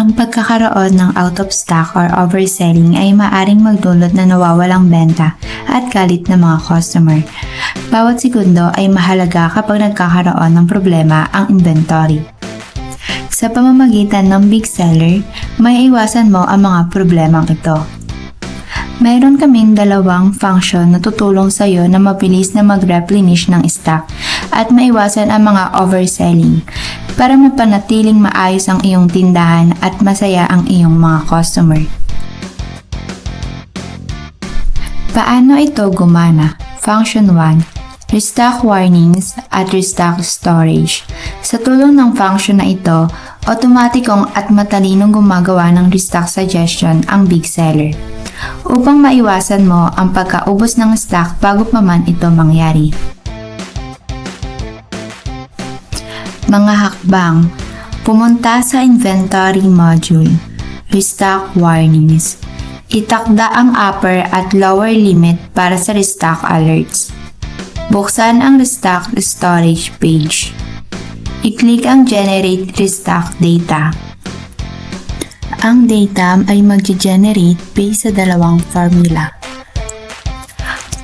Ang pagkakaroon ng out of stock or overselling ay maaring magdulot na nawawalang benta at galit ng mga customer. Bawat segundo ay mahalaga kapag nagkakaroon ng problema ang inventory. Sa pamamagitan ng big seller, may iwasan mo ang mga problemang ito. Mayroon kaming dalawang function na tutulong sa iyo na mabilis na mag-replenish ng stock at maiwasan ang mga overselling para mapanatiling maayos ang iyong tindahan at masaya ang iyong mga customer. Paano ito gumana? Function 1. Restock warnings at restock storage. Sa tulong ng function na ito, otomatikong at matalinong gumagawa ng restock suggestion ang big seller upang maiwasan mo ang pagkaubos ng stock bago pa man ito mangyari. Mga hakbang Pumunta sa inventory module. Restock warnings. Itakda ang upper at lower limit para sa restock alerts. Buksan ang restock storage page. I-click ang generate restock data. Ang data ay mag-generate based sa dalawang formula.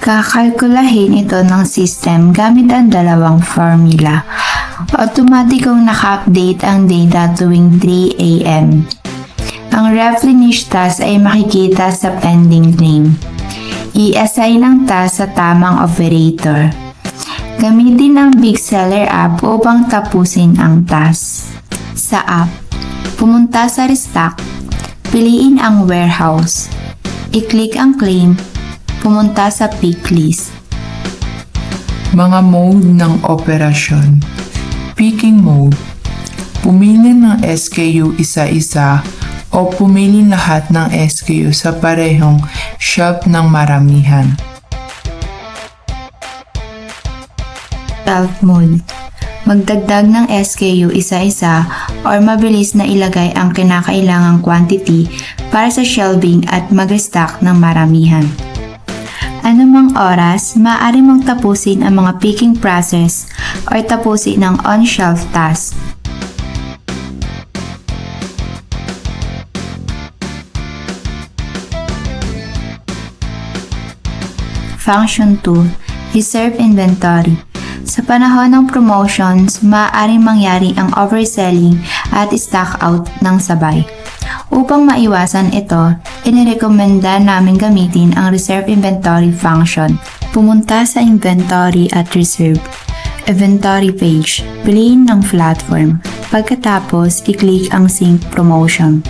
Kakalkulahin ito ng system gamit ang dalawang formula. Automatikong naka-update ang data tuwing 3 a.m. Ang replenish task ay makikita sa pending claim. I-assign ang task sa tamang operator. Gamitin ang Big Seller app upang tapusin ang task. Sa app, pumunta sa restock, piliin ang warehouse. I-click ang claim, pumunta sa pick list. Mga mode ng operasyon. Picking mode. Pumili ng SKU isa-isa o pumili lahat ng SKU sa parehong shop ng maramihan. Stealth mode. Magdagdag ng SKU isa-isa or mabilis na ilagay ang kinakailangang quantity para sa shelving at mag-restock ng maramihan. Anumang oras, maaari mong tapusin ang mga picking process or tapusin ang on-shelf task. Function 2. Reserve Inventory. Sa panahon ng promotions, maaaring mangyari ang overselling at stock out ng sabay. Upang maiwasan ito, inirekomenda namin gamitin ang Reserve Inventory function. Pumunta sa Inventory at Reserve. Inventory page. Piliin ng platform. Pagkatapos, i-click ang Sync Promotion.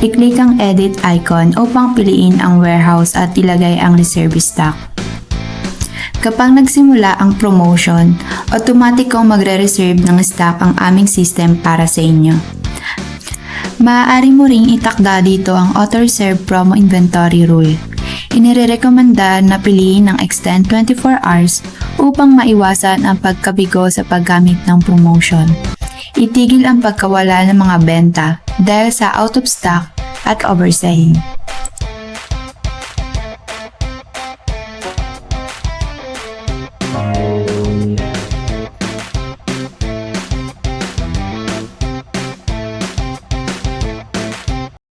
I-click ang Edit icon upang piliin ang warehouse at ilagay ang reserve stock. Kapag nagsimula ang promotion, automatikong magre-reserve ng stock ang aming system para sa inyo. Maaari mo ring itakda dito ang auto-reserve promo inventory rule. Inirekomenda na piliin ang extend 24 hours upang maiwasan ang pagkabigo sa paggamit ng promotion. Itigil ang pagkawala ng mga benta dahil sa out of stock at overselling.